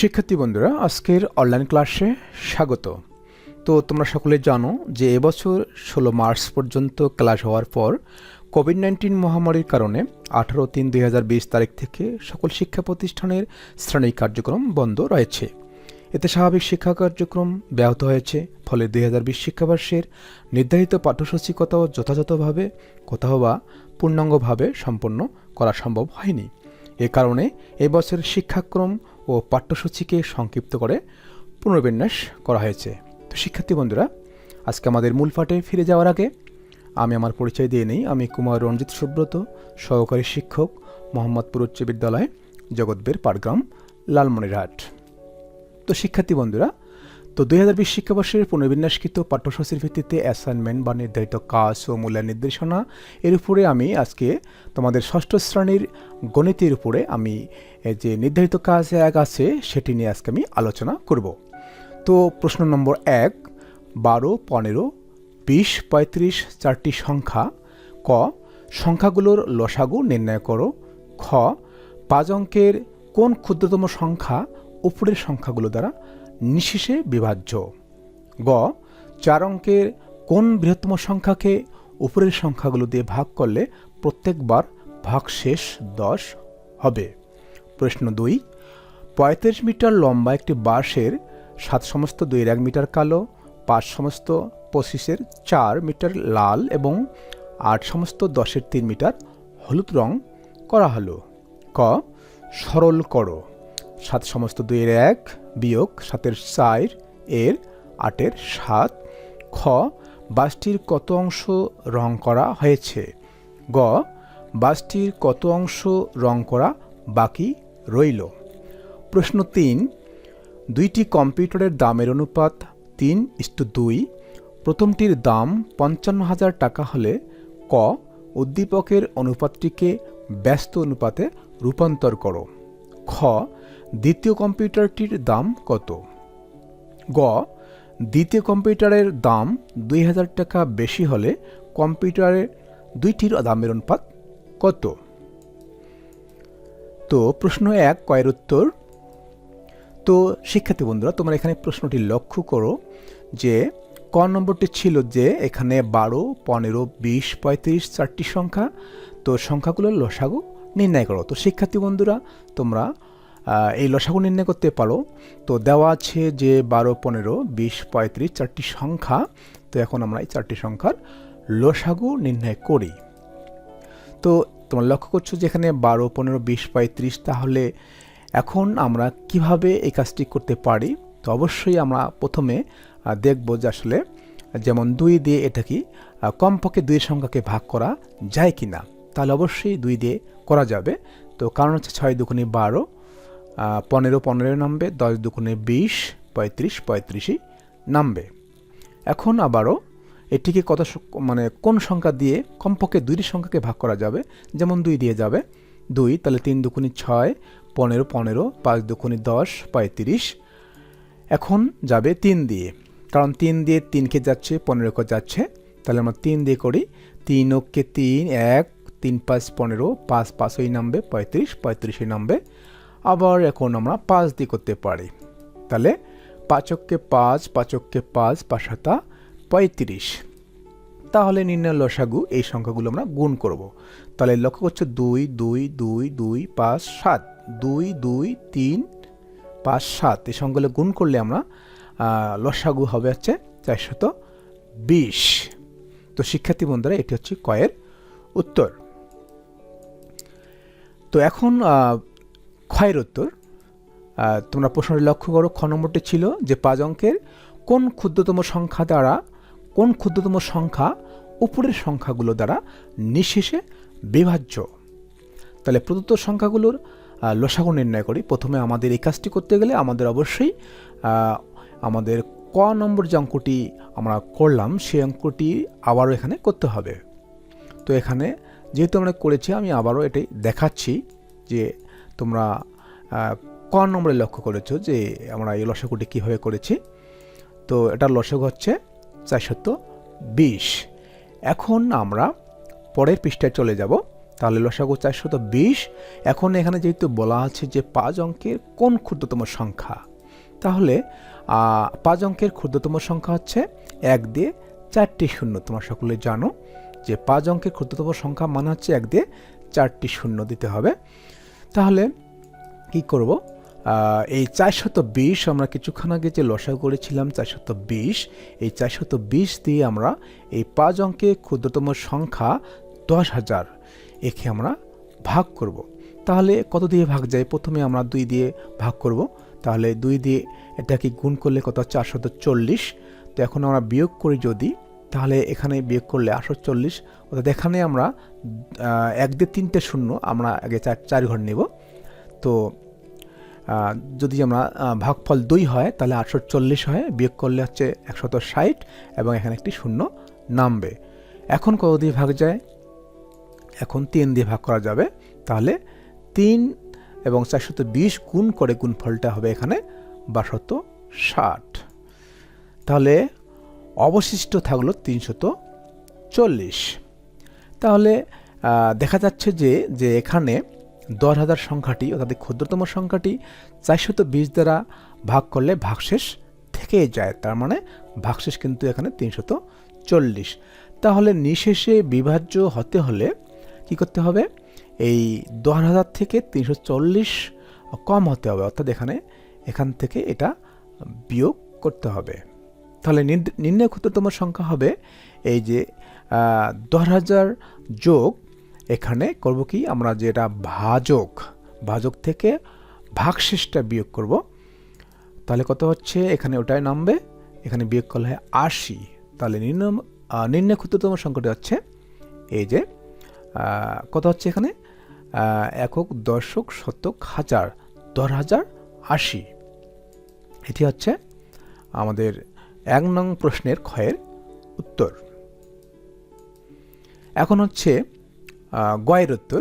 শিক্ষার্থী বন্ধুরা, আজকের অনলাইন ক্লাসে স্বাগত। তো তোমরা সকলে জানো যে এবছর ষোলো মার্চ পর্যন্ত ক্লাস হওয়ার পর কোভিড নাইন্টিন মহামারীর কারণে আঠারো তিন দুই তারিখ থেকে সকল শিক্ষা প্রতিষ্ঠানের শ্রেণি কার্যক্রম বন্ধ রয়েছে। এতে স্বাভাবিক শিক্ষা কার্যক্রম ব্যাহত হয়েছে, ফলে দুই হাজার বিশ শিক্ষাবর্ষের নির্ধারিত পাঠ্যসূচি কোথাও যথাযথভাবে, কোথাও বা পূর্ণাঙ্গভাবে সম্পন্ন করা সম্ভব হয়নি। এ কারণে এবছর শিক্ষাক্রম ও পাঠ্যসূচিকে সংক্ষিপ্ত করে পুনর্বিন্যাস করা হয়েছে। তো শিক্ষার্থী বন্ধুরা, আজকে আমাদের মূল পাঠে ফিরে যাওয়ার আগে আমি আমার পরিচয় দিয়ে নেই। আমি কুমার রঞ্জিত সুব্রত, সহকারী শিক্ষক, মোহাম্মদপুর উচ্চ বিদ্যালয়, জগৎবের পাড়গ্রাম, লালমনিরহাট। তো শিক্ষার্থী বন্ধুরা তো দুই হাজার বিশ শিক্ষাবর্ষের পুনর্বিন্যাসকৃত পাঠ্যসূচির ভিত্তিতে অ্যাসাইনমেন্ট বা নির্ধারিত কাজ ও মূল্যায়ন নির্দেশনা, এর উপরে আমি আজকে তোমাদের ষষ্ঠ শ্রেণির গণিতের উপরে আমি যে নির্ধারিত কাজ এক আছে, সেটি নিয়ে আজকে আমি আলোচনা করব। তো প্রশ্ন নম্বর এক, বারো, পনেরো, বিশ, পঁয়ত্রিশ, চারটি সংখ্যা, ক, সংখ্যাগুলোর লসাগু নির্ণয় করো, খ, পাঁচ অঙ্কের কোন ক্ষুদ্রতম সংখ্যা উপরের সংখ্যাগুলো দ্বারা নিঃশেষে বিভাজ্য। গ, চার অঙ্কের কোন বৃহত্তম সংখ্যাকে উপরের সংখ্যাগুলো দিয়ে ভাগ করলে প্রত্যেকবার ভাগশেষ দশ হবে? প্রশ্ন দুই, পঁয়ত্রিশ মিটার লম্বা একটি বাঁশের সাত সমস্ত দুইয়ের এক মিটার কালো, পাঁচ সমস্ত পঁচিশের চার মিটার লাল এবং আট সমস্ত দশের তিন মিটার হলুদ রং করা হলো। ক, সরল করো। সাত সমস্ত দুইয়ের এক বিয়োগ সাতের চার, এর আটের সাত। খ, বাসটির কত অংশ রং করা হয়েছে? গ, বাসটির কত অংশ রং করা বাকি রইল? প্রশ্ন তিন, দুইটি কম্পিউটারের দামের অনুপাত তিন ইস্টু দুই। প্রথমটির দাম পঞ্চান্ন হাজার টাকা হলে ক, উদ্দীপকের অনুপাতটিকে ব্যস্ত অনুপাতে রূপান্তর করো। খ দ্বিতীয় কম্পিউটারটির দাম কত? গ, দ্বিতীয় কম্পিউটারের দাম দুই হাজার টাকা বেশি হলে কম্পিউটারের দুইটির দামের অনুপাত কত? তো প্রশ্ন এক, কয়ের উত্তর? তো শিক্ষার্থী বন্ধুরা, তোমরা এখানে প্রশ্নটি লক্ষ্য করো যে ক নম্বরটি ছিল যে এখানে বারো, পনেরো, বিশ, পঁয়ত্রিশ চারটি সংখ্যা। তো সংখ্যাগুলোর লসাগু নির্ণয় করো। তো শিক্ষার্থী বন্ধুরা, তোমরা এই লসাগু নির্ণয় করতে পারো। তো দেওয়া আছে যে বারো, পনেরো, বিশ, পঁয়ত্রিশ, চারটি সংখ্যা। তো এখন আমরা এই চারটি সংখ্যার লসাগু নির্ণয় করি। তো তোমরা লক্ষ্য করছ যে এখানে বারো, পনেরো, বিশ, পঁয়ত্রিশ, তাহলে এখন আমরা কীভাবে এই কাজটি করতে পারি? তো অবশ্যই আমরা প্রথমে দেখব যে আসলে যেমন দুই দিয়ে এটা কি কমপক্ষে দুই সংখ্যাকে ভাগ করা যায় কি না তাহলে অবশ্যই দুই দিয়ে করা যাবে। তো কারণ হচ্ছে ছয় দুগুণে বারো পনেরো পনেরো নামবে, দশ দুগুণে বিশ, পঁয়ত্রিশ, পঁয়ত্রিশই নামবে। এখন আবারও এটিকে কত মানে কোন সংখ্যা দিয়ে কমপক্ষে দুইটি সংখ্যাকে ভাগ করা যাবে? যেমন দুই দিয়ে যাবে। দুই, তাহলে তিন দুকুনি ছয়, পনেরো পনেরো, পাঁচ দুকুনি দশ, পঁয়ত্রিশ। এখন যাবে তিন দিয়ে। কারণ তিন দিয়ে তিনকে যাচ্ছে, পনেরোকে যাচ্ছে। তাহলে আমরা তিন দিয়ে করি। তিন ওকে তিন, এক, তিন পাঁচ পনেরো, পাঁচ পাঁচই নামবে, পঁয়ত্রিশ, পঁয়ত্রিশই নামবে। আবার এখন আমরা পাঁচ দিয়ে করতে পারি। তাহলে পাঁচককে পাঁচ পাঁচককে পাঁচ সাতা পঁয়ত্রিশ। তাহলে নির্ণয় লসাগু এই সংখ্যাগুলো আমরা গুণ করব। তাহলে লক্ষ্য করছে দুই দুই দুই দুই, পাঁচ, সাত। দুই দুই, তিন, পাঁচ, সাত। এই সংখ্যাগুলো গুণ করলে আমরা লসাগু হবে হচ্ছে চারশত বিশ। তো শিক্ষার্থী বন্ধুরা, এটি হচ্ছে কয়ের উত্তর। তো এখন ক্ষয়ের উত্তর। তোমরা প্রশ্নটি লক্ষ্য করো, খ নম্বরটি ছিল যে পাঁচ অঙ্কের কোন ক্ষুদ্রতম সংখ্যা দ্বারা, কোন ক্ষুদ্রতম সংখ্যা উপরের সংখ্যাগুলো দ্বারা নিঃশেষে বিভাজ্য। তাহলে প্রদত্ত সংখ্যাগুলোর লসাগু নির্ণয় করি। প্রথমে আমাদের এই কাজটি করতে গেলে আমাদের অবশ্যই আমাদের ক নম্বর যে অঙ্কটি আমরা করলাম, সেই অঙ্কটি আবারও এখানে করতে হবে। তো এখানে যেহেতু আমরা করেছি, আমি আবারও এটাই দেখাচ্ছি যে তোমরা ক নম্বরে লক্ষ্য করেছ যে আমরা এই লসাগুটি কীভাবে করেছি? তো এটার লসাগু হচ্ছে চারশত বিশ। এখন আমরা পরের পৃষ্ঠায় চলে যাব। তাহলে লসাগু চারশত বিশ। এখন এখানে যেহেতু বলা আছে যে পাঁচ অঙ্কের কোন ক্ষুদ্রতম সংখ্যা, তাহলে পাঁচ অঙ্কের ক্ষুদ্রতম সংখ্যা হচ্ছে এক দিয়ে চারটি শূন্য। তোমরা সকলে জানো যে পাঁচ অঙ্কের ক্ষুদ্রতম সংখ্যা মানে হচ্ছে এক দিয়ে চারটি শূন্য দিতে হবে। তাহলে কি করব? এই চারশত বিশ আমরা কিছুক্ষণ আগে যে লসা করেছিলাম চারশত বিশ এই চারশত বিশ দিয়ে আমরা এই পাঁচ অঙ্কে ক্ষুদ্রতম সংখ্যা দশ হাজার একে আমরা ভাগ করব। তাহলে কত দিয়ে ভাগ যায়? প্রথমে আমরা দুই দিয়ে ভাগ করব। তাহলে দুই দিয়ে এটাকে গুণ করলে কত? চারশত চল্লিশ তো এখন আমরা বিয়োগ করি যদি, তাহলে এখানে বিয়োগ করলে আটশো চল্লিশ অর্থাৎ এখানে আমরা এক দিয়ে তিনটে শূন্য, আমরা আগে চার চার ঘর নেব। তো যদি আমরা ভাগফল দুই হয়, তাহলে আটশো চল্লিশ হয়, বিয়োগ করলে হচ্ছে একশত ষাট এবং এখানে একটি শূন্য নামবে। এখন কত দিয়ে ভাগ যায়? এখন তিন দিয়ে ভাগ করা যাবে। তাহলে তিন এবং চারশত বিশ গুণ করে গুণফলটা হবে এখানে বাশত ষাট। তাহলে অবশিষ্ট থাকল তিনশত চল্লিশ। তাহলে দেখা যাচ্ছে যে যে এখানে দশ হাজার সংখ্যাটি অর্থাৎ ক্ষুদ্রতম সংখ্যাটি চারশত বিশ দ্বারা ভাগ করলে ভাগশেষ থেকেই যায়। তার মানে ভাগশেষ কিন্তু এখানে তিনশত চল্লিশ। তাহলে নিশেষে বিভাজ্য হতে হলে কি করতে হবে? এই দশ হাজার থেকে তিনশো চল্লিশ কম হতে হবে, অর্থাৎ এখানে, এখান থেকে এটা বিয়োগ করতে হবে। তাহলে নির্ণয় ক্ষুদ্রতম সংখ্যা হবে এই যে দশ হাজার যোগ এখানে করব কি? আমরা যেটা ভাজক ভাজক থেকে ভাগশেষটা বিয়োগ করব। তাহলে কত হচ্ছে? এখানে ওটাই নামবে। এখানে বিয়োগ করলে হয় আশি। তাহলে আহ, নির্ণয় ক্ষুদ্রতম সংখ্যাটি হচ্ছে এই যে কত হচ্ছে এখানে? একক দশক শতক হাজার। দশ হাজার আশি। এটি হচ্ছে আমাদের এক নং প্রশ্নের ক্ষয়ের উত্তর। এখন হচ্ছে গয়ের উত্তর।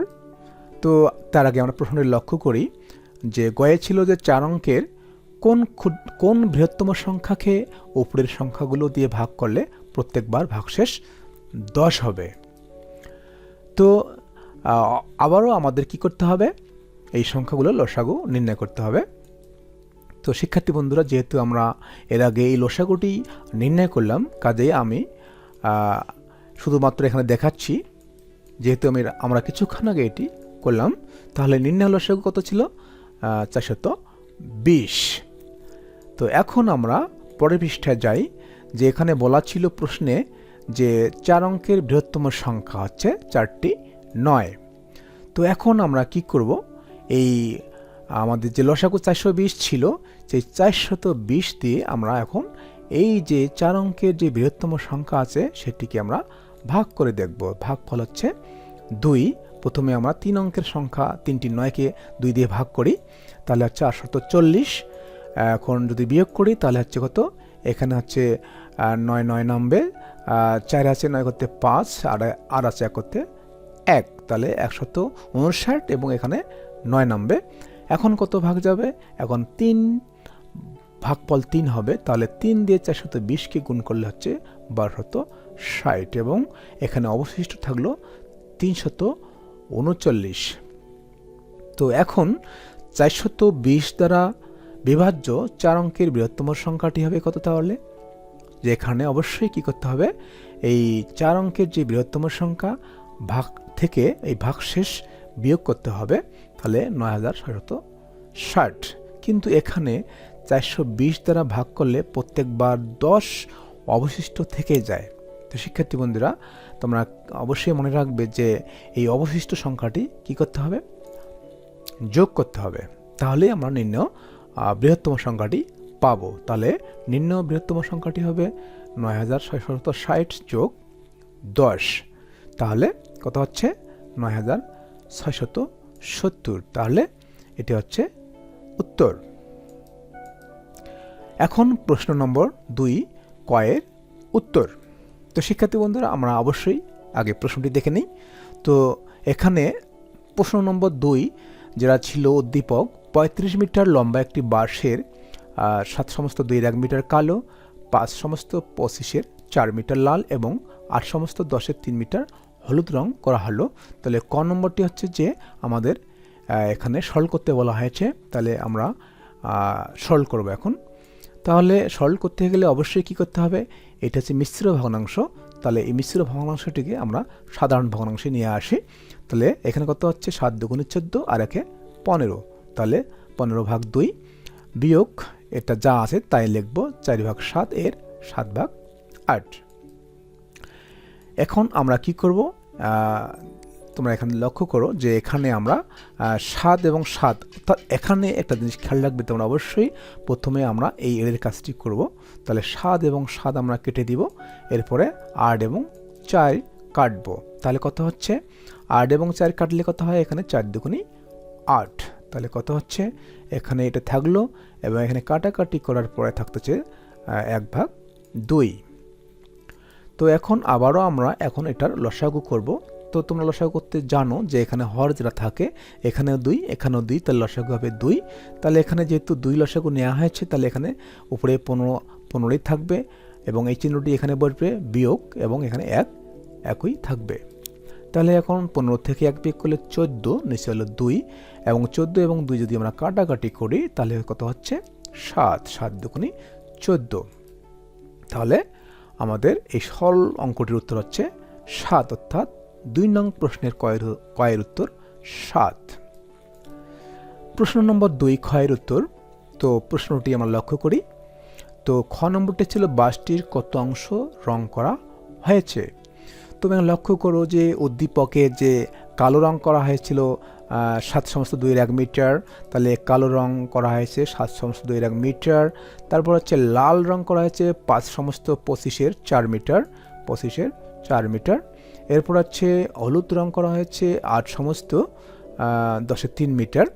তো তার আগে আমরা প্রশ্নের লক্ষ্য করি যে গয়ে ছিল যে চার অঙ্কের কোন কোন বৃহত্তম সংখ্যাকে উপরের সংখ্যাগুলো দিয়ে ভাগ করলে প্রত্যেকবার ভাগশেষ দশ হবে। তো আবারও আমাদের কি করতে হবে? এই সংখ্যাগুলো লসাগু নির্ণয় করতে হবে। তো শিক্ষার্থী বন্ধুরা, যেহেতু আমরা এর আগে এই লসাগুটি নির্ণয় করলাম, কাজেই আমি শুধুমাত্র এখানে দেখাচ্ছি যেহেতু আমি আমরা কিছুক্ষণ আগে এটি করলাম, তাহলে নির্ণয় লসাগু কত ছিল? চারশত বিশ। তো এখন আমরা পরের পৃষ্ঠায় যাই, যে এখানে বলা ছিল প্রশ্নে যে চার অঙ্কের বৃহত্তম সংখ্যা হচ্ছে চারটি নয়। তো এখন আমরা কি করব? এই আমাদের যে লসাগু চারশো বিশ ছিল, সেই চারশত বিশ দিয়ে আমরা এখন এই যে চার অঙ্কের যে বৃহত্তম সংখ্যা আছে, সেটিকে আমরা ভাগ করে দেখব। ভাগফল হচ্ছে দুই। প্রথমে আমরা তিন অঙ্কের সংখ্যা তিনটি নয়কে দুই দিয়ে ভাগ করি, তাহলে হচ্ছে আটশত চল্লিশ। এখন যদি বিয়োগ করি, তাহলে হচ্ছে কত? এখানে হচ্ছে নয় নয় নামবে। চার আছে নয় করতে পাঁচ, আর আর আছে এক করতে এক। তাহলে একশত উনষাট এবং এখানে নয় নামবে। এখন কত ভাগ যাবে? এখন তিন। ভাগফল তিন হবে, তাহলে তিন দিয়ে চারশত বিশকে গুণ করলে হচ্ছে বারোশত ষাট এবং এখানে অবশিষ্ট থাকল তিনশত উনচল্লিশ। তো এখন চারশত বিশ দ্বারা বিভাজ্য চার অঙ্কের বৃহত্তম সংখ্যাটি হবে কত তাহলে? যে এখানে অবশ্যই কি করতে হবে? এই চার অঙ্কের যে বৃহত্তম সংখ্যা ভাগ থেকে এই ভাগশেষ বিয়োগ করতে হবে, তাহলে নয় হাজার ছয়শত ষাট। কিন্তু এখানে চারশো বিশ দ্বারা ভাগ করলে প্রত্যেকবার দশ অবশিষ্ট থেকে যায়। তো শিক্ষার্থী বন্ধুরা, তোমরা অবশ্যই মনে রাখবে যে এই অবশিষ্ট সংখ্যাটি কি করতে হবে? যোগ করতে হবে। তাহলে আমরা নিম্ন বৃহত্তম সংখ্যাটি পাবো। তাহলে নিম্ন বৃহত্তম সংখ্যাটি হবে নয় হাজার ছয়শত ষাট যোগ দশ। তাহলে কত হচ্ছে? নয় হাজার ছয়শত সত্তর। তাহলে এটি হচ্ছে উত্তর। এখন প্রশ্ন নম্বর দুই, কয়ের উত্তর। তো শিক্ষার্থী বন্ধুরা, আমরা অবশ্যই আগে প্রশ্নটি দেখে নিই। তো এখানে প্রশ্ন নম্বর দুই যেটা ছিল উদ্দীপক, পঁয়ত্রিশ মিটার লম্বা একটি বাঁশের সাত সমস্ত দুই এক মিটার কালো, পাঁচ সমস্ত পঁচিশের চার মিটার লাল এবং আট সমস্ত দশের তিন মিটার হলুদ রং করা হলো। তাহলে ক নম্বরটি হচ্ছে যে আমাদের এখানে সরল করতে বলা হয়েছে। তাহলে আমরা সরল করব এখন। তাহলে সরল করতে গেলে অবশ্যই কি করতে হবে? এটা হচ্ছে মিশ্র ভগ্নাংশ। তাহলে এই মিশ্র ভগ্নাংশটিকে আমরা সাধারণ ভগ্নাংশে নিয়ে আসি। তাহলে এখানে কত হচ্ছে? সাত দুগুণে চোদ্দ আর একে পনেরো। তাহলে পনেরো ভাগ দুই বিয়োগ এটা যা আছে তাই লিখব চারি ভাগ সাত এর সাত ভাগ আট। এখন আমরা কি করব? তোমরা এখানে লক্ষ্য করো যে এখানে আমরা সাত এবং সাত অর্থাৎ এখানে একটা জিনিস খেয়াল রাখবে তোমরা অবশ্যই। প্রথমে আমরা এই এর কাজটি করব। তাহলে সাত এবং সাত আমরা কেটে দিব। এরপরে আট এবং চার কাটব। তাহলে কত হচ্ছে? আট এবং চার কাটলে কত হয়? এখানে চার দুগুণি আট। তাহলে কত হচ্ছে? এখানে এটা থাকল এবং এখানে কাটাকাটি করার পরে থাকতেছে এক ভাগ দুই। তো এখন আবারও আমরা এখন এটার লসাগু করব। তো তোমরা লসাগু করতে জানো যে এখানে হর যেটা থাকে, এখানেও দুই এখানেও দুই, তাহলে লসাগু হবে দুই। তাহলে এখানে যেহেতু দুই লসাগু নেওয়া হয়েছে, তাহলে এখানে উপরে পনেরো, পনেরোই থাকবে এবং এই চিহ্নটি এখানে বসবে বিয়োগ এবং এখানে এক, একই থাকবে। তাহলে এখন পনেরো থেকে এক বিয়োগ করলে চোদ্দ, নিচে হলো দুই এবং চোদ্দ এবং দুই যদি আমরা কাটাকাটি করি, তাহলে কত হচ্ছে? সাত সাত দুগুণি চোদ্দ। তাহলে আমাদের এই সরল অঙ্কটির উত্তর হচ্ছে সাত, অর্থাৎ দুই নং প্রশ্নের কয়ের কয়ের উত্তর সাত। প্রশ্ন নম্বর দুই ক্ষয়ের উত্তর। তো প্রশ্নটি আমরা লক্ষ্য করি। তো খ নম্বরটি ছিল, বাসটির কত অংশ রং করা হয়েছে? তুমি লক্ষ্য করো যে উদ্দীপকে যে কালো রং করা হয়েছিল সাত সমস্ত দুইয়ের এক মিটার, তাহলে কালো রং করা হয়েছে সাত সমস্ত দুই এক মিটার, তারপর হচ্ছে লাল রং করা হয়েছে পাঁচ সমস্ত পঁচিশের চার মিটার, পঁচিশের চার মিটার। এরপর হচ্ছে হলুদ রং করা হয়েছে আট সমস্ত দশে তিন মিটার।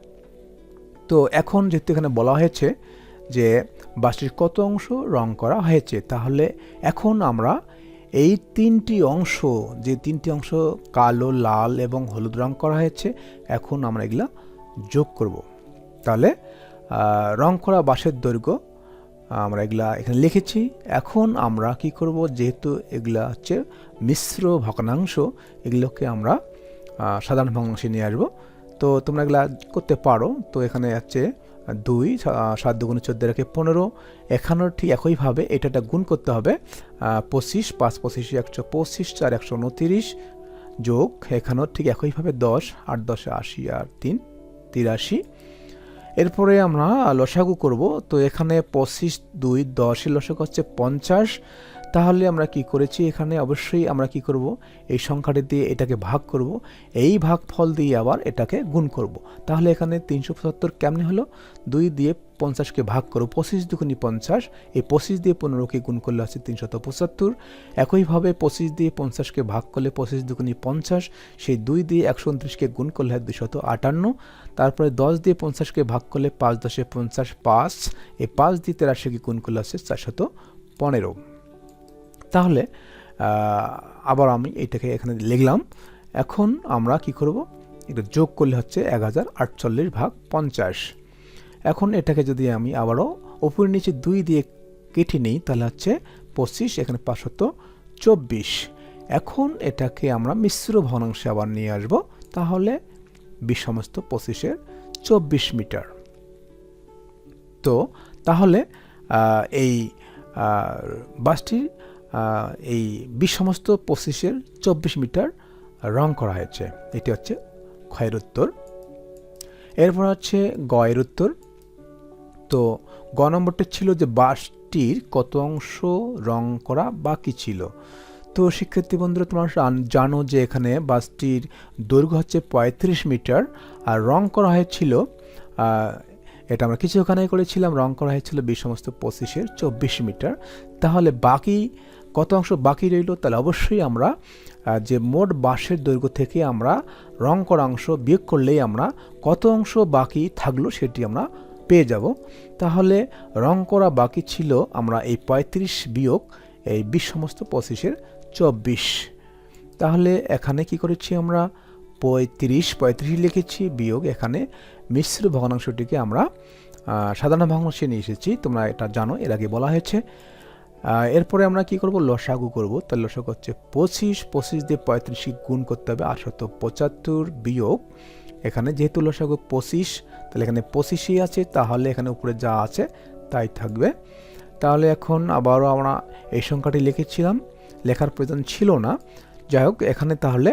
তো এখন যেহেতু এখানে বলা হয়েছে যে বাসটির কত অংশ রং করা হয়েছে, তাহলে এখন আমরা এই তিনটি অংশ, যে তিনটি অংশ কালো, লাল এবং হলুদ রং করা হয়েছে, এখন আমরা এগুলা যোগ করব। তাহলে রং করা বাসের দৈর্ঘ্য আমরা এগুলা এখানে লিখেছি। এখন আমরা কি করব? যেহেতু এগুলা হচ্ছে মিশ্র ভগ্নাংশ, এগুলোকে আমরা সাধারণ ভগ্নাংশে নিয়ে আসব। তো তোমরা এগুলা করতে পারো। তো এখানে হচ্ছে দুই সাত দুগুণে চোদ্দ রেখে পনেরো। এখানেও ঠিক একইভাবে এটা একটা গুণ করতে হবে। পঁচিশ, পাঁচ পঁচিশ, একশো পঁচিশ, চার একশো উনতিরিশ যোগ, এখানেও ঠিক একইভাবে দশ, আট দশে আশি আর তিন, তিরাশি। এরপরে আমরা লসাগু করব। তো এখানে পঁচিশ দুই দশের লসাগু হচ্ছে পঞ্চাশ। তাহলে আমরা কি করেছি? এখানে অবশ্যই আমরা কি করব? এই সংখ্যাটি দিয়ে এটাকে ভাগ করব। এই ভাগফল দিয়ে আবার এটাকে গুণ করব। তাহলে এখানে তিনশো পঁচাত্তর কেমনি হলো? দুই দিয়ে পঞ্চাশকে ভাগ করো। পঁচিশ দুগুণি পঞ্চাশ। এই পঁচিশ দিয়ে পনেরোকে গুণ করলে আছে তিনশত পঁচাত্তর। একইভাবে পঁচিশ দিয়ে পঞ্চাশকে ভাগ করলে পঁচিশ দুগুণি পঞ্চাশ। সেই দুই দিয়ে একশো উনত্রিশকে গুণ করলে হয় দুশত আটান্ন। তারপরে দশ দিয়ে পঞ্চাশকে ভাগ করলে পাঁচ দশে পঞ্চাশ পাঁচ। এই পাঁচ দিয়ে তেরাশিকে গুণ করলে আছে চারশত পনেরো। তাহলে আবার আমি এটাকে এখানে লিখলাম। এখন আমরা কি করব? এটা যোগ করলে হচ্ছে এক হাজার আটচল্লিশ ভাগ পঞ্চাশ। এখন এটাকে যদি আমি আবারও ওপর নিচে দুই দিয়ে কেটে নিই, তাহলে হচ্ছে পঁচিশ, এখানে পাঁচশত চব্বিশ। এখন এটাকে আমরা মিশ্র ভগ্নাংশে আবার নিয়ে আসব, তাহলে বিশ সমস্ত পঁচিশের চব্বিশ মিটার। তো, তাহলে এই বাসটির এই বিশ সমস্ত পঁচিশের চব্বিশ মিটার রং করা হয়েছে। এটি হচ্ছে ক্ষয়ের উত্তর। এরপর হচ্ছে গয়ের উত্তর। তো গ নম্বরটা ছিল যে বাসটির কত অংশ রং করা বাকি ছিল। তো শিক্ষার্থী বন্ধুরা, তোমরা জানো যে এখানে বাসটির দৈর্ঘ্য হচ্ছে পঁয়ত্রিশ মিটার আর রং করা হয়েছিল এটা আমরা কিছু ওখানে করেছিলাম, রং করা হয়েছিল বিশ সমস্ত পঁচিশের চব্বিশ মিটার। তাহলে বাকি কত অংশ বাকি রইল, তাহলে অবশ্যই আমরা যে মোট বাঁশের দৈর্ঘ্য থেকে আমরা রং করা অংশ বিয়োগ করলেই আমরা কত অংশ বাকি থাকল সেটি আমরা পেয়ে যাব। তাহলে রং করা বাকি ছিল আমরা এই পঁয়ত্রিশ বিয়োগ এই বিশ সমস্ত পঁচিশের চব্বিশ। তাহলে এখানে কি করেছি আমরা? পঁয়ত্রিশ পঁয়ত্রিশ লিখেছি, বিয়োগ এখানে মিশ্র ভগ্নাংশটিকে আমরা সাধারণ ভগ্নাংশে নিয়ে এসেছি, তোমরা এটা জানো, এর আগে বলা হয়েছে। এরপরে আমরা কি করব? লসাগু করব। তাহলে লসাগু হচ্ছে পঁচিশ পঁচিশ দিয়ে পঁয়ত্রিশকে গুণ করতে হবে আটশত পঁচাত্তর বিয়োগ। এখানে যেহেতু লসাগু পঁচিশ, তাহলে এখানে পঁচিশই আছে, তাহলে এখানে উপরে যা আছে, তাই থাকবে। তাহলে এখন আবারও আমরা এই সংখ্যাটি লিখেছিলাম। লেখার প্রয়োজন ছিল না। যাই হোক, এখানে তাহলে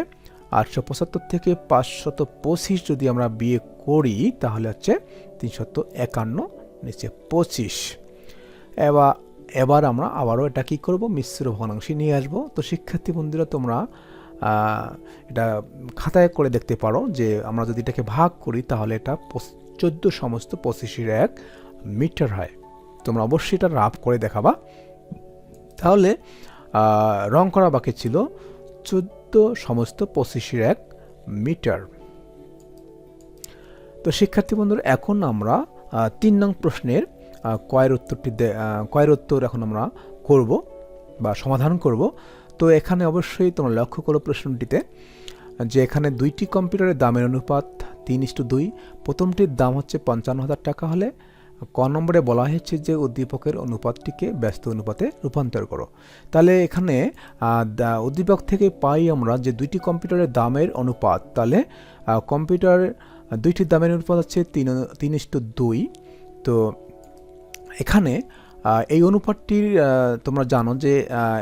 আটশো পঁচাত্তর থেকে পাঁচশত পঁচিশ যদি আমরা বিয়ে করি, তাহলে হচ্ছে তিনশত একান্ন, নিচে পঁচিশ। এবার এবার আমরা আবারও এটা কী করব? মিশ্র ভগ্নাংশে নিয়ে আসব। তো শিক্ষার্থী বন্ধুরা, তোমরা এটা খাতায় করে দেখতে পারো যে আমরা যদি এটাকে ভাগ করি, তাহলে এটা চোদ্দ সমস্ত পঁচিশের এক মিটার হয়। তোমরা অবশ্যই এটা রাফ করে দেখাবা। তাহলে রং করা বাকি ছিল চোদ্দ সমস্ত পঁচিশের এক মিটার। তো শিক্ষার্থী বন্ধুরা, এখন আমরা তিন নং প্রশ্নের কয়ের উত্তরটি কয়ের উত্তর এখন আমরা করব বা সমাধান করব। তো এখানে অবশ্যই তোমরা লক্ষ্য করো প্রশ্নটিতে, যে এখানে দুইটি কম্পিউটারের দামের অনুপাত তিন ইস্টু দুই, প্রথমটির দাম হচ্ছে পঞ্চান্ন হাজার টাকা হলে ক নম্বরে বলা হয়েছে যে উদ্দীপকের অনুপাতটিকে ব্যস্ত অনুপাতে রূপান্তর করো। তাহলে এখানে উদ্দীপক থেকে পাই আমরা যে দুইটি কম্পিউটারের দামের অনুপাত, তাহলে কম্পিউটার, দুইটির দামের অনুপাত হচ্ছে তিন তিন ইস্টু দুই, তো এখানে এই অনুপাতটির তোমরা জানো যে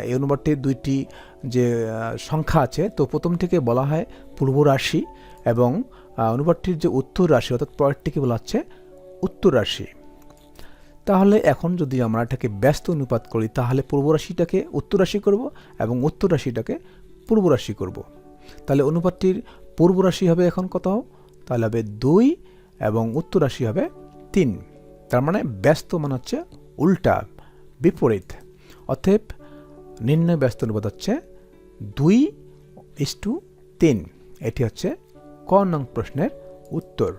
এই অনুপাতটির দুইটি যে সংখ্যা আছে, তো প্রথম থেকে বলা হয় পূর্ব রাশি এবং অনুপাতটির যে উত্তর রাশি, অর্থাৎ পরেরটিকে বলা হচ্ছে উত্তর রাশি। তাহলে এখন যদি আমরা এটাকে ব্যস্ত অনুপাত করি, তাহলে পূর্ব রাশিটাকে উত্তর রাশি করব এবং উত্তর রাশিটাকে পূর্ব রাশি করব। তাহলে অনুপাতটির পূর্ব রাশি হবে এখন কত? তাহলে হবে দুই এবং উত্তর রাশি হবে তিন। তার মানে ব্যস্ত মানে হচ্ছে উল্টা, বিপরীত। অতএব নির্ণয় ব্যস্ত অনুপাত হচ্ছে দুই ইস টু তিন। এটি হচ্ছে ক নং প্রশ্নের উত্তর।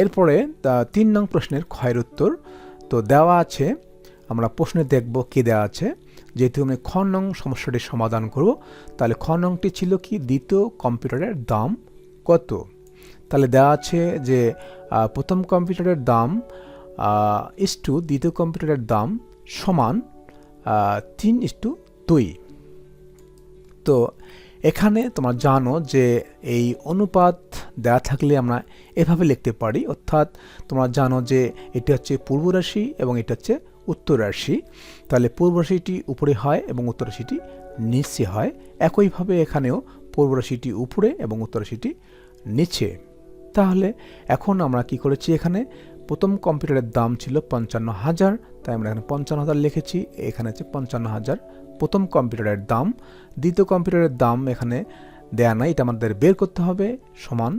এরপরে তিন নং প্রশ্নের ক্ষয়ের উত্তর। তো দেওয়া আছে, আমরা প্রশ্নে দেখব কি দেওয়া আছে। যেহেতু আমি খ নং সমস্যাটি সমাধান করব, তাহলে খ নংটি ছিল কি? দ্বিতীয় কম্পিউটারের দাম কত? তাহলে দেওয়া আছে যে প্রথম কম্পিউটারের দাম ইস টু দ্বিতীয় কম্পিউটারের দাম সমান তিন ইস টু দুই। তো এখানে তোমরা জানো যে এই অনুপাত দেওয়া থাকলে আমরা এভাবে লিখতে পারি, অর্থাৎ তোমরা জানো যে এটি হচ্ছে পূর্ব রাশি এবং এটা হচ্ছে উত্তর রাশি। তাহলে পূর্ব রাশিটি উপরে হয় এবং উত্তর রাশিটি নিচে হয়। একইভাবে এখানেও পূর্ব রাশিটি উপরে এবং উত্তর রাশিটি নিচে। তাহলে এখন আমরা কি করেছি এখানে? প্রথম কম্পিউটারের দাম ছিল পঞ্চান্ন হাজার, তাই আমরা এখানে পঞ্চান্ন হাজার লিখেছি, এখানে হচ্ছে পঞ্চান্ন হাজার। প্রথম কম্পিউটারের দাম, দ্বিতীয় কম্পিউটারের দাম এখানে দেয়া নাই, এটা আমাদের বের করতে হবে, সমান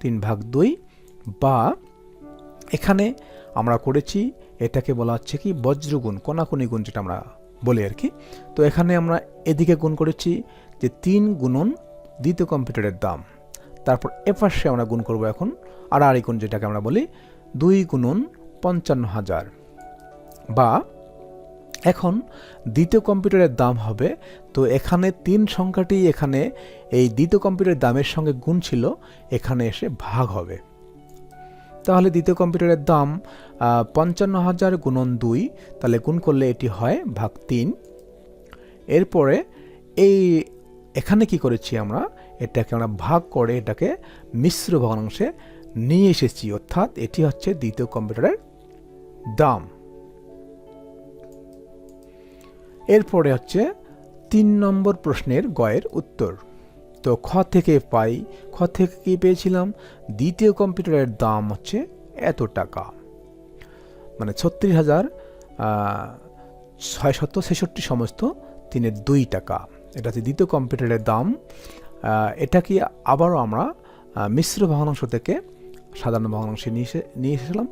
তিন ভাগ দুই, বা এখানে আমরা করেছি, এটাকে বলা হচ্ছে কি, বজ্রগুণ কোনাকুনি গুণ যেটা আমরা বলি আর কি। তো এখানে আমরা এদিকে গুণ করেছি যে তিন গুণন দ্বিতীয় কম্পিউটারের দাম। তারপর এপাশে আমরা গুণ করব এখন আর আড়াআড়ি গুণ যেটাকে আমরা বলি দুই গুণন পঞ্চান্ন হাজার। বা এখন দ্বিতীয় কম্পিউটারের দাম হবে, তো এখানে তিন সংখ্যাটি এখানে এই দ্বিতীয় কম্পিউটারের দামের সঙ্গে গুণ ছিল, এখানে এসে ভাগ হবে। তাহলে দ্বিতীয় কম্পিউটারের দাম পঞ্চান্ন হাজার গুণন দুই, তাহলে গুণ করলে এটি হয় ভাগ তিন। এরপরে এই, এখানে কি করেছি আমরা? এটাকে আমরা ভাগ করে এটাকে মিশ্র ভগ্নাংশে নিয়ে এসেছি। অর্থাৎ এটি হচ্ছে দ্বিতীয় কম্পিউটারের দাম। এরপরে হচ্ছে তিন নম্বর প্রশ্নের গয়ের উত্তর। তো খ থেকে পাই, খ থেকে কি পেয়েছিলাম? দ্বিতীয় কম্পিউটারের দাম হচ্ছে এত টাকা। মানে ছত্রিশ হাজার ছয়শত ছেষট্টি সমস্ত তিনের দুই টাকা। এটা হচ্ছে দ্বিতীয় কম্পিউটারের দাম। এটা কি আবারও আমরা মিশ্র ভগ্নাংশ থেকে সাধারণ ভগ্নাংশে নিয়ে এসে, নিয়ে এসেছিলাম?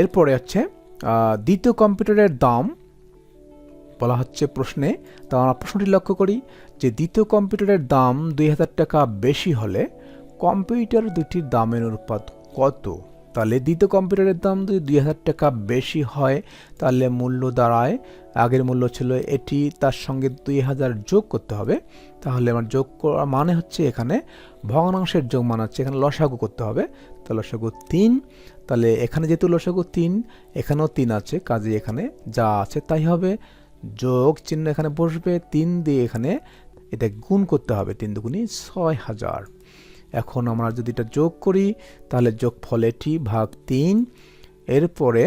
এরপরে হচ্ছে দ্বিতীয় কম্পিউটারের দাম বলা হচ্ছে প্রশ্নে। তা আমরা প্রশ্নটি লক্ষ্য করি যে দ্বিতীয় কম্পিউটারের দাম দুই হাজার টাকা বেশি হলে কম্পিউটার দুটির দামের অনুপাত কত? তাহলে দ্বিতীয় কম্পিউটারের দাম যদি দুই হাজার টাকা বেশি হয়, তাহলে মূল্য দাঁড়ায়, আগের মূল্য ছিল এটি তার সঙ্গে দুই হাজার যোগ করতে হবে। তাহলে আমার যোগ করা মানে হচ্ছে এখানে ভগ্নাংশের যোগ মানে হচ্ছে এখানে লসাগু করতে হবে। তো লসাগু তিন, তাহলে এখানে যেহেতু লসাগু তিন, এখানেও তিন আছে, কাজে এখানে যা আছে তাই হবে। যোগ চিহ্ন এখানে বসবে, তিন দিয়ে এখানে এটা গুণ করতে হবে, তিন দুগুণি ছয় হাজার। এখন আমরা যদি এটা যোগ করি, তাহলে যোগ ফলে টি ভাগ তিন। এরপরে,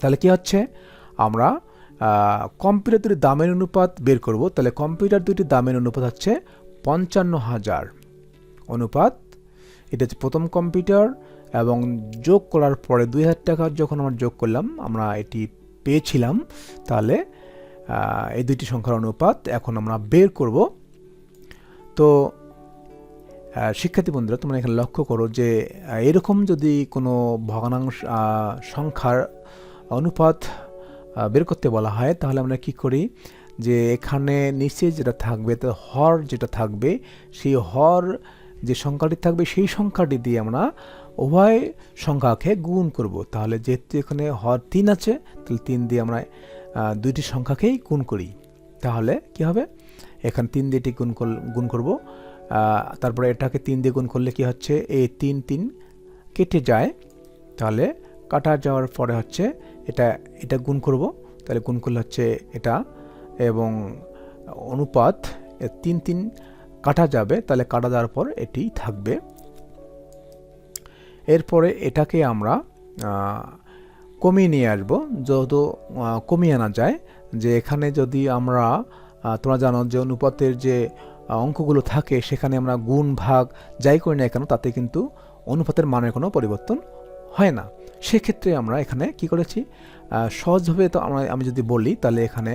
তাহলে কি হচ্ছে? আমরা কম্পিউটার দুটি দামের অনুপাত বের করব। তাহলে কম্পিউটার দুটি দামের অনুপাত হচ্ছে পঞ্চান্ন হাজার অনুপাত। এটা হচ্ছে প্রথম কম্পিউটার এবং যোগ করার পরে দুই হাজার টাকা যখন আমরা যোগ করলাম, আমরা এটি পেয়েছিলাম। তাহলে এই দুইটি সংখ্যার অনুপাত এখন আমরা বের করব। তো শিক্ষার্থী বন্ধুরা, তোমরা এখানে লক্ষ্য করো যে এরকম যদি কোনো ভগ্নাংশ সংখ্যার অনুপাত বের করতে বলা হয়, তাহলে আমরা কি করি যে, এখানে নিচে যেটা থাকবে, তো হর যেটা থাকবে, সেই হর যে সংখ্যাটি থাকবে, সেই সংখ্যাটি দিয়ে আমরা উভয় সংখ্যাকে গুণ করব। তাহলে যেহেতু এখানে হর তিন আছে, তাহলে তিন দিয়ে আমরা দুইটি সংখ্যাকেই গুণ করি। তাহলে কি হবে? এখানে তিন দিয়ে এটি গুণ গুণ করব। তারপরে এটাকে তিন দিয়ে গুণ করলে কি হচ্ছে? এই তিন তিন কেটে যায়। তাহলে কাটা যাওয়ার পরে হচ্ছে এটা এটা গুণ করব। তাহলে গুণ করলে হচ্ছে এটা এবং অনুপাত তিন তিন কাটা যাবে। তাহলে কাটা যাওয়ার পর এটি থাকবে। এরপরে এটাকে আমরা কমিয়ে নিয়ে আসব। যত কমিয়ে আনা যায়। যে এখানে যদি আমরা তোমরা জানো যে অনুপাতের যে অঙ্কগুলো থাকে, সেখানে আমরা গুণ, ভাগ যাই করি না কেন, তাতে কিন্তু অনুপাতের মানের কোনো পরিবর্তন হয় না। সেক্ষেত্রে আমরা এখানে কি করেছি? সহজভাবে তো আমরা, আমি যদি বলি, তাহলে এখানে,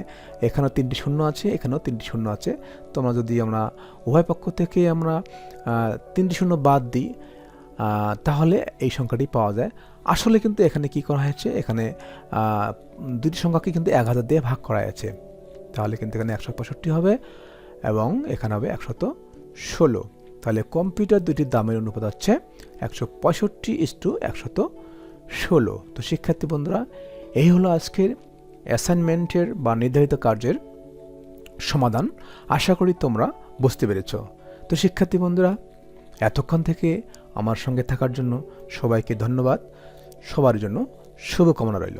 এখানেও তিনটি শূন্য আছে, এখানেও তিনটি শূন্য আছে। তো আমরা যদি আমরা উভয় পক্ষ থেকে আমরা তিনটি শূন্য বাদ দিই তাহলে এই সংখ্যাটি পাওয়া যায়। আসলে কিন্তু এখানে কি করা হয়েছে? এখানে দুটি সংখ্যাকে কিন্তু এক হাজার দিয়ে ভাগ করা আছে তাহলে কিন্তু এখানে একশো পঁয়ষট্টি হবে। এবং এখানে হবে একশত ষোলো। তাহলে কম্পিউটার দুটির দামের অনুপাত হচ্ছে একশো পঁয়ষট্টি ইস টু একশত ষোলো। তো শিক্ষার্থী বন্ধুরা, এই হলো আজকের অ্যাসাইনমেন্টের বা নির্ধারিত কার্যের সমাধান। আশা করি তোমরা বুঝতে পেরেছ। তো শিক্ষার্থী বন্ধুরা, এতক্ষণ থেকে আমার সঙ্গে থাকার জন্য সবাইকে ধন্যবাদ। সবার জন্য শুভকামনা রইল।